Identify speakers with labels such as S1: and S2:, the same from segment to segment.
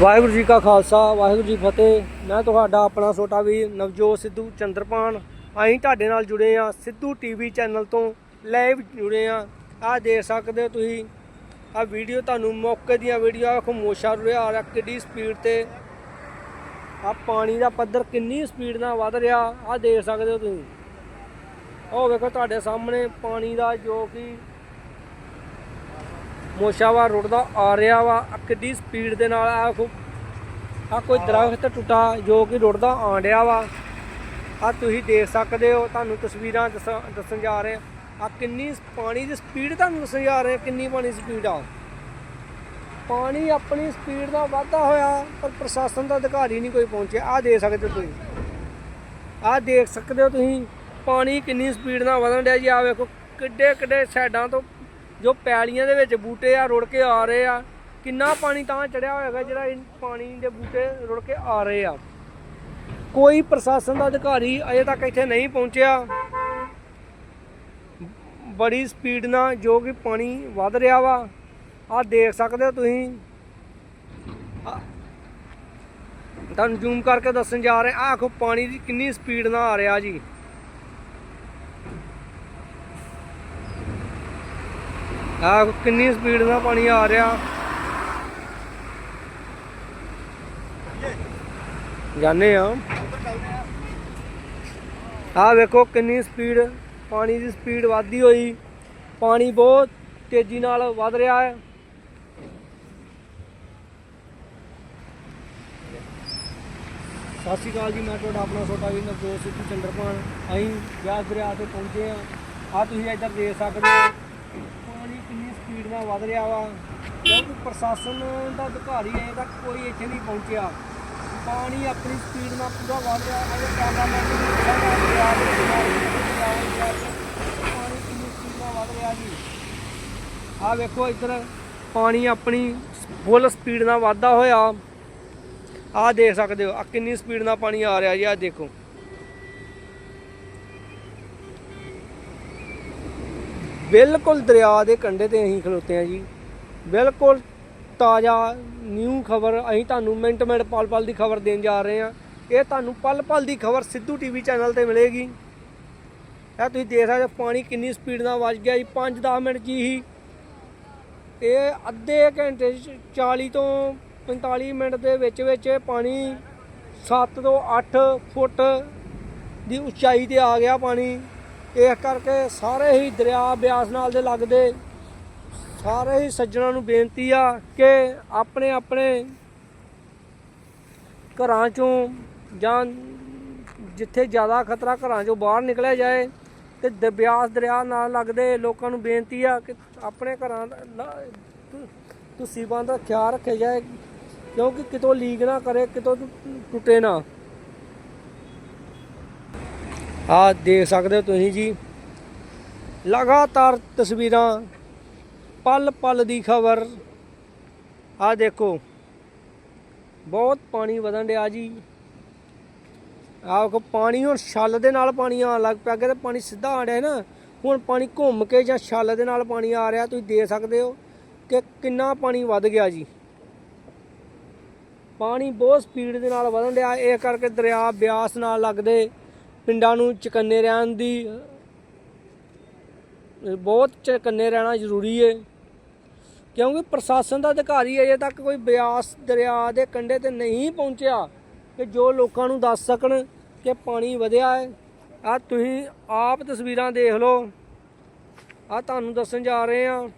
S1: ਵਾਹਿਗੁਰੂ ਜੀ ਕਾ ਖਾਲਸਾ, ਵਾਹਿਗੁਰੂ ਜੀ ਫਤਿਹ। ਮੈਂ ਤੁਹਾਡਾ ਆਪਣਾ ਛੋਟਾ ਵੀ ਨਵਜੋਤ ਸਿੱਧੂ ਚੰਦਰਪਾਨ। ਅਸੀਂ ਤੁਹਾਡੇ ਨਾਲ ਜੁੜੇ ਆ ਸਿੱਧੂ ਟੀਵੀ ਚੈਨਲ ਤੋਂ, ਲਾਈਵ ਜੁੜੇ ਆ ਆਹ ਦੇਖ ਸਕਦੇ ਹੋ ਤੁਸੀਂ, ਆਹ ਵੀਡੀਓ ਤੁਹਾਨੂੰ ਮੌਕੇ ਦੀਆਂ ਵੀਡੀਓ ਆਖੋ ਮੋਸ਼ਾ ਰਿਹਾ ਆ ਕਿੰਨੀ ਸਪੀਡ ਤੇ ਆ ਪਾਣੀ ਦਾ ਪੱਧਰ ਕਿੰਨੀ ਸਪੀਡ ਨਾਲ ਵੱਧ ਰਿਹਾ, ਆਹ ਦੇਖ ਸਕਦੇ ਹੋ ਤੁਸੀਂ। ਉਹ ਵੇਖੋ ਤੁਹਾਡੇ ਸਾਹਮਣੇ ਪਾਣੀ ਦਾ ਜੋ ਕਿ ਮੋਸ਼ਾਵਾ ਰੁੜਦਾ ਆ ਰਿਹਾ ਵਾ ਕਿੱਡੀ ਸਪੀਡ ਦੇ ਨਾਲ ਆ ਆ ਕੋਈ ਦਰਖਤ ਟੁੱਟਾ ਜੋ ਕਿ ਰੁੜਦਾ ਦਾ ਆਂਡਿਆ ਵਾ। ਆ ਤੁਸੀਂ ਦੇਖ ਸਕਦੇ ਹੋ, ਤੁਹਾਨੂੰ ਤਸਵੀਰਾਂ ਦੱਸਾਂ- ਦੱਸਣ ਜਾ ਰਹੇ ਆ ਕਿੰਨੀ ਪਾਣੀ ਦੀ ਸਪੀਡ ਤੁਹਾਨੂੰ ਦੱਸਣ ਜਾ ਰਹੇ ਕਿੰਨੀ ਪਾਣੀ ਦੀ ਸਪੀਡ ਆ ਪਾਣੀ ਆਪਣੀ ਸਪੀਡ ਦਾ ਵਾਧਾ ਹੋਇਆ, ਪਰ ਪ੍ਰਸ਼ਾਸਨ ਦਾ ਅਧਿਕਾਰੀ ਨਹੀਂ ਕੋਈ ਪਹੁੰਚਿਆ। ਆ ਦੇਖ ਸਕਦੇ ਹੋ ਤੁਸੀਂ। ਆ ਦੇਖ ਸਕਦੇ ਹੋ ਤੁਸੀਂ, ਪਾਣੀ ਕਿੰਨੀ ਸਪੀਡ ਨਾਲ ਵਧਣ ਡਿਆ ਜੀ। ਆ ਵੇਖੋ ਕਿੱਡੇ ਕਿੱਡੇ ਸਾਈਡਾਂ ਤੋਂ ਜੋ ਪੈਲੀਆਂ ਦੇ ਵਿੱਚ ਬੂਟੇ ਆ, ਰੁੜ ਕੇ ਆ ਰਹੇ ਆ। ਕਿੰਨਾ ਪਾਣੀ ਤਾਂ ਚੜਿਆ ਹੋਏਗਾ ਜਿਹੜਾ ਪਾਣੀ ਦੇ ਬੂਟੇ ਰੁੜ ਕੇ ਆ ਰਹੇ ਆ। ਕੋਈ ਪ੍ਰਸ਼ਾਸਨ ਦਾ ਅਧਿਕਾਰੀ ਅਜੇ ਤੱਕ ਇੱਥੇ ਨਹੀਂ ਪਹੁੰਚਿਆ। ਬੜੀ ਸਪੀਡ ਨਾਲ ਜੋ ਕਿ ਪਾਣੀ ਵੱਧ ਰਿਹਾ ਵਾ। ਆ ਦੇਖ ਸਕਦੇ ਹੋ ਤੁਸੀਂ। ਤੁਹਾਨੂੰ ਜ਼ੂਮ ਕਰਕੇ ਦੱਸਣ ਜਾ ਰਹੇ ਆ ਆਖੋ ਪਾਣੀ ਦੀ ਕਿੰਨੀ ਸਪੀਡ ਨਾਲ ਆ ਰਿਹਾ ਜੀ। ਆਹ ਕਿੰਨੀ ਸਪੀਡ ਨਾਲ ਪਾਣੀ ਆ ਰਿਹਾ। ਜਾਣੇ ਆ। ਆਹ ਵੇਖੋ ਕਿੰਨੀ ਸਪੀਡ ਪਾਣੀ ਦੀ ਸਪੀਡ ਵਧਦੀ ਹੋਈ। ਪਾਣੀ ਬਹੁਤ ਤੇਜ਼ੀ ਨਾਲ ਵਧ ਰਿਹਾ ਹੈ। ਸਤਿ ਸ਼੍ਰੀ ਅਕਾਲ ਜੀ, ਮੈਂ ਤੁਹਾਡਾ ਆਪਣਾ ਛੋਟਾ ਵੀ ਨਵਜੋਤ ਸਿੰਘ ਚੰਦਰਪਾਨ ਅਸੀਂ ਵਿਆਸ ਦਰਿਆ ਤੇ ਪਹੁੰਚੇ ਆ ਆ ਤੁਸੀਂ ਇੱਧਰ ਦੇਖ ਸਕਦੇ ਹੋ। ਕਿੰਨੀ ਵਧ ਰਿਹਾ ਵਾ ਕਿਉਂਕਿ ਪ੍ਰਸ਼ਾਸਨ ਦਾ ਅਧਿਕਾਰੀ ਅਜੇ ਤੱਕ ਕੋਈ ਇੱਥੇ ਨਹੀਂ ਪਹੁੰਚਿਆ। ਪਾਣੀ ਆਪਣੀ ਸਪੀਡ ਨਾਲ ਪੂਰਾ ਵਧ ਰਿਹਾ, ਅਜੇ ਕੈਮਰਾਮੈਨ ਨੂੰ ਸਾਡਾ ਪਾਣੀ ਕਿੰਨੀ ਸਪੀਡ ਨਾਲ ਵਧ ਰਿਹਾ ਜੀ। ਆ ਵੇਖੋ ਇੱਧਰ, ਪਾਣੀ ਆਪਣੀ ਫੁੱਲ ਸਪੀਡ ਨਾਲ ਵਾਧਾ ਹੋਇਆ। ਆਹ ਦੇਖ ਸਕਦੇ ਹੋ ਆ ਕਿੰਨੀ ਸਪੀਡ ਨਾਲ ਪਾਣੀ ਆ ਰਿਹਾ ਜੀ, ਆਹ ਦੇਖੋ। ਬਿਲਕੁਲ ਦਰਿਆ ਦੇ ਕੰਢੇ ਤੇ ਅਸੀਂ ਖਲੋਤੇ ਆ ਜੀ। ਬਿਲਕੁਲ ਤਾਜ਼ਾ ਨਿਊ ਖਬਰ, ਅਸੀਂ ਤੁਹਾਨੂੰ ਮਿੰਟ ਮਿੰਟ ਪਲ ਪਲ ਦੀ ਖਬਰ ਦੇਣ ਜਾ ਰਹੇ ਆ ਇਹ ਤੁਹਾਨੂੰ ਪਲ ਪਲ ਦੀ ਖਬਰ ਸਿੱਧੂ ਟੀਵੀ ਚੈਨਲ ਤੇ ਮਿਲੇਗੀ। ਇਹ ਤੁਸੀਂ ਦੇਖ ਸਕਦੇ ਹੋ ਪਾਣੀ ਕਿੰਨੀ ਸਪੀਡ ਨਾਲ ਵੱਜ ਗਿਆ ਜੀ 5-10 ਮਿੰਟ ਜੀ ਹੀ। ਇਹ ਅੱਧੇ ਘੰਟੇ 'ਚ 40 ਤੋਂ 45 ਮਿੰਟ ਦੇ ਵਿੱਚ ਵਿੱਚ ਪਾਣੀ 7 ਤੋਂ 8 ਫੁੱਟ ਦੀ ਉਚਾਈ ਤੇ ਆ ਗਿਆ ਪਾਣੀ। ਇਸ ਕਰਕੇ ਸਾਰੇ ਹੀ ਦਰਿਆ ਬਿਆਸ ਨਾਲ ਦੇ ਲੱਗਦੇ ਸਾਰੇ ਹੀ ਸੱਜਣਾ ਨੂੰ ਬੇਨਤੀ ਆ ਕਿ ਆਪਣੇ ਆਪਣੇ ਘਰਾਂ ਚੋਂ ਜਾਂ ਜਿੱਥੇ ਜ਼ਿਆਦਾ ਖਤਰਾ ਘਰਾਂ ਚੋਂ ਬਾਹਰ ਨਿਕਲਿਆ ਜਾਏ ਤੇ ਦ- ਬਿਆਸ ਦਰਿਆ ਨਾਲ ਲੱਗਦੇ ਲੋਕਾਂ ਨੂੰ ਬੇਨਤੀ ਆ ਕਿ ਆਪਣੇ ਘਰਾਂ ਦਾ ਤੁਸੀਂ ਬੰਦ ਦਾ ਖਿਆਲ ਰੱਖਿਆ ਜਾਏ, ਕਿਉਂਕਿ ਕਿਤੋਂ ਲੀਕ ਨਾ ਕਰੇ, ਕਿਤੋਂ ਟੁੱਟੇ ਨਾ। ਆ ਦੇਖ ਸਕਦੇ ਹੋ ਤੁਸੀਂ ਜੀ। ਲਗਾਤਾਰ ਤਸਵੀਰਾਂ, ਪਲ ਪਲ ਦੀ ਖਬਰ। ਆ ਦੇਖੋ, ਬਹੁਤ ਪਾਣੀ ਵਧਣ ਡਿਆ ਜੀ। ਆਹ ਕੋ ਪਾਣੀ ਹੁਣ ਛੱਲ ਦੇ ਨਾਲ ਪਾਣੀ ਆਉਣ ਲੱਗ ਪਿਆ ਕਿ ਤੇ ਪਾਣੀ ਸਿੱਧਾ ਆ ਰਿਹਾ ਨਾ। ਹੁਣ ਪਾਣੀ ਘੁੰਮ ਕੇ ਜਾਂ ਛੱਲ ਦੇ ਨਾਲ ਪਾਣੀ ਆ ਰਿਹਾ, ਤੁਸੀਂ ਦੇਖ ਸਕਦੇ ਹੋ ਕਿ ਕਿੰਨਾ ਪਾਣੀ ਵੱਧ ਗਿਆ ਜੀ। ਪਾਣੀ ਬਹੁਤ ਸਪੀਡ ਦੇ ਨਾਲ ਵਧਣ ਡਿਆ ਇਹ ਕਰਕੇ ਦਰਿਆ ਬਿਆਸ ਨਾਲ ਲੱਗਦੇ। ਪਿੰਡਾਂ ਨੂੰ ਚਕੰਨੇ ਰਹਿਣ ਦੀ, ਬਹੁਤ ਚਕੰਨੇ ਰਹਿਣਾ ਜ਼ਰੂਰੀ ਹੈ ਕਿਉਂਕਿ ਪ੍ਰਸ਼ਾਸਨ ਦਾ ਅਧਿਕਾਰੀ ਅਜੇ ਤੱਕ ਕੋਈ ਬਿਆਸ ਦਰਿਆ ਦੇ ਕੰਢੇ ਤੇ ਨਹੀਂ ਪਹੁੰਚਿਆ ਕਿ ਜੋ ਲੋਕਾਂ ਨੂੰ ਦੱਸ ਸਕਣ ਕਿ ਪਾਣੀ ਵਧਿਆ ਹੈ ਆ ਤੁਸੀਂ ਆਪ ਤਸਵੀਰਾਂ ਦੇਖ ਲਓ। ਆ ਤੁਹਾਨੂੰ ਦੱਸਣ ਜਾ ਰਹੇ ਆ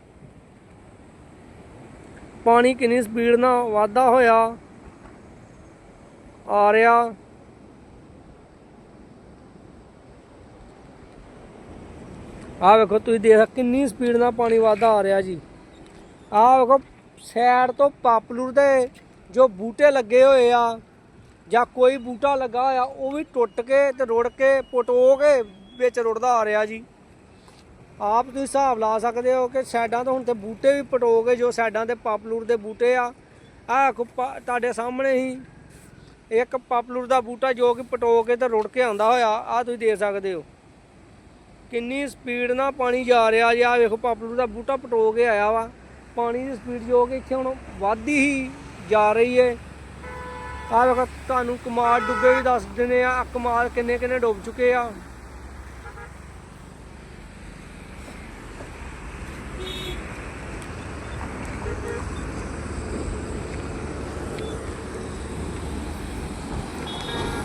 S1: ਪਾਣੀ ਕਿੰਨੀ ਸਪੀਡ ਨਾਲ ਵਾਧਾ ਹੋਇਆ, ਆ ਰਿਹਾ। ਆਹ ਵੇਖੋ, ਤੁਸੀਂ ਦੇਖ ਕਿੰਨੀ ਸਪੀਡ ਨਾਲ ਪਾਣੀ ਵਾਧਾ ਆ ਰਿਹਾ ਜੀ। ਆਹ ਵੇਖੋ ਸਾਈਡ ਤੋਂ ਪਾਪਲੂਰ ਦੇ ਜੋ ਬੂਟੇ ਲੱਗੇ ਹੋਏ ਆ, ਜਾਂ ਕੋਈ ਬੂਟਾ ਲੱਗਾ ਹੋਇਆ, ਉਹ ਵੀ ਟੁੱਟ ਕੇ ਤੇ ਰੁੜ ਕੇ, ਪਟੋ ਕੇ ਵਿੱਚ ਰੁੜਦਾ ਆ ਰਿਹਾ ਜੀ। ਆਪ ਤੁਸੀਂ ਹਿਸਾਬ ਲਾ ਸਕਦੇ ਹੋ ਕਿ ਸਾਈਡਾਂ ਤੋਂ ਹੁਣ ਤੇ ਬੂਟੇ ਵੀ ਪਟੋ ਕੇ ਜੋ ਸਾਈਡਾਂ ਤੇ ਪਾਪਲੂਰ ਦੇ ਬੂਟੇ ਆ। ਆ ਤੁਹਾਡੇ ਸਾਹਮਣੇ ਹੀ ਇੱਕ ਪਾਪਲੂਰ ਦਾ ਬੂਟਾ ਜੋ ਕਿ ਪਟੋ ਕੇ ਤੇ ਰੁੜ ਕੇ ਆਉਂਦਾ ਹੋਇਆ ਆ ਤੁਸੀਂ ਦੇਖ ਸਕਦੇ ਹੋ। ਕਿੰਨੀ ਸਪੀਡ ਨਾਲ ਪਾਣੀ ਜਾ ਰਿਹਾ ਜੀ ਆ ਵੇਖੋ ਪਾਪਲੂ ਦਾ ਬੂਟਾ ਪਟੋ ਕੇ ਆਇਆ ਵਾ। ਪਾਣੀ ਦੀ ਸਪੀਡ ਜੋ ਕਿ ਇੱਥੇ ਹੁਣ ਵੱਧਦੀ ਹੀ ਜਾ ਰਹੀ ਹੈ ਆ ਵੇਖੋ, ਤੁਹਾਨੂੰ ਕਮਾਲ ਡੁੱਬੇ ਵੀ ਦੱਸ ਦਿੰਦੇ ਆ ਕਮਾਲ ਕਿੰਨੇ ਕਿੰਨੇ ਡੁੱਬ ਚੁੱਕੇ ਆ।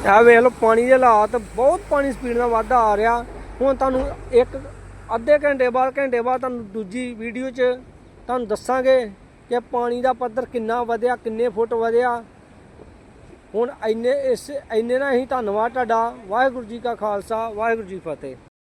S1: ਆ ਵੇਖ ਲਓ, ਪਾਣੀ ਦੇ ਹਾਲਾਤ ਬਹੁਤ ਪਾਣੀ ਸਪੀਡ ਨਾਲ ਵਾਧਾ ਆ ਰਿਹਾ। ਹੁਣ ਤੁਹਾਨੂੰ ਇੱਕ ਅੱਧੇ ਘੰਟੇ ਬਾਅਦ ਘੰਟੇ ਬਾਅਦ ਤੁਹਾਨੂੰ ਦੂਜੀ ਵੀਡੀਓ 'ਚ ਤੁਹਾਨੂੰ ਦੱਸਾਂਗੇ ਕਿ ਪਾਣੀ ਦਾ ਪੱਧਰ ਕਿੰਨਾ ਵਧਿਆ, ਕਿੰਨੇ ਫੁੱਟ ਵਧਿਆ। ਹੁਣ ਇੰਨੇ ਇਸ, ਇੰਨੇ ਨਾਲ ਹੀ ਧੰਨਵਾਦ ਤੁਹਾਡਾ। ਵਾਹਿਗੁਰੂ ਜੀ ਕਾ ਖਾਲਸਾ, ਵਾਹਿਗੁਰੂ ਜੀ ਕੀ ਫਤਿਹ।